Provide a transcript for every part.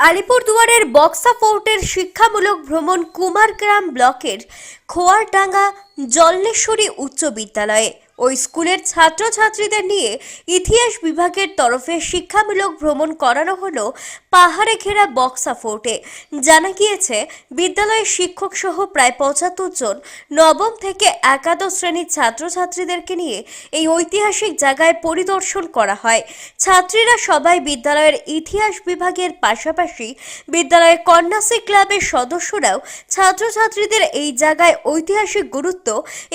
আলিপুরদুয়ারের বক্সা ফোর্টের শিক্ষামূলক ভ্রমণ কুমারগ্রাম ব্লকের খোয়ারডাঙ্গা জল্লেশ্বরী উচ্চ বিদ্যালয়ে। ওই স্কুলের ছাত্রছাত্রীদের নিয়ে ইতিহাস বিভাগের তরফে শিক্ষামূলক ভ্রমণ করানো হলো পাহাড়ে ঘেরা বক্সা ফোর্টে জানা গিয়েছে, বিদ্যালয়ের শিক্ষক সহ প্রায় পঁচাত্তর জন নবম থেকে একাদশ শ্রেণির ছাত্রছাত্রীদেরকে নিয়ে এই ঐতিহাসিক জায়গায় পরিদর্শন করা হয়। ছাত্রীরা সবাই বিদ্যালয়ের ইতিহাস বিভাগের পাশাপাশি বিদ্যালয়ের কন্যাশ্রী ক্লাবের সদস্যরাও ছাত্রছাত্রীদের এই জায়গায় ঐতিহাসিক গুরুত্ব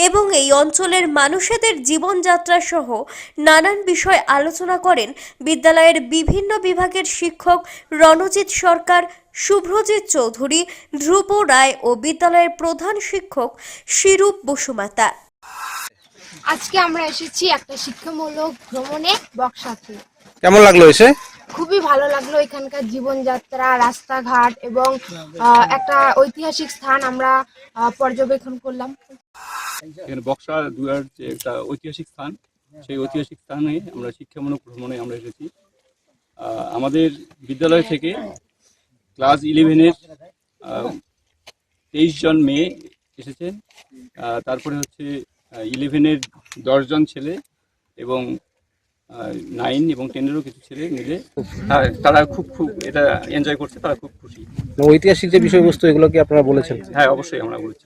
এবং এই অঞ্চলের মানুষেদের জীবনযাত্রা সহ নানান বিষয় আলোচনা করেন বিদ্যালয়ের বিভিন্ন বিভাগের শিক্ষক রণজিৎ সরকার শুভ্রজিৎ চৌধুরী ধ্রুব রায় ও বিদ্যালয়ের প্রধান শিক্ষক শিরূপ বসুমাতা আজকে আমরা এসেছি একটা শিক্ষামূলক ভ্রমণে বক্সাতে। কেমন লাগল এসে? খুবই ভালো লাগল এখানকার জীবনযাত্রা রাস্তাঘাট এবং আহ, একটা ঐতিহাসিক স্থান আমরা আহ, পর্যবেক্ষণ করলাম। এখানে বক্সা দুয়ার যে একটা ঐতিহাসিক স্থান সেই ঐতিহাসিক স্থানে আমরা শিক্ষামূলক ভ্রমণে আমরা এসেছি। আমাদের বিদ্যালয় থেকে ক্লাস ইলেভেনের তেইশ জন মেয়ে এসেছেন তারপরে হচ্ছে ইলেভেনের দশজন ছেলে এবং নাইন এবং টেনেরও কিছু ছেলে মিলে তারা খুব খুব এটা এনজয় করছে তারা খুব খুশি। ঐতিহাসিক যে বিষয়বস্তু এগুলো কি আপনারা বলেছেন? হ্যাঁ অবশ্যই আমরা বলেছি।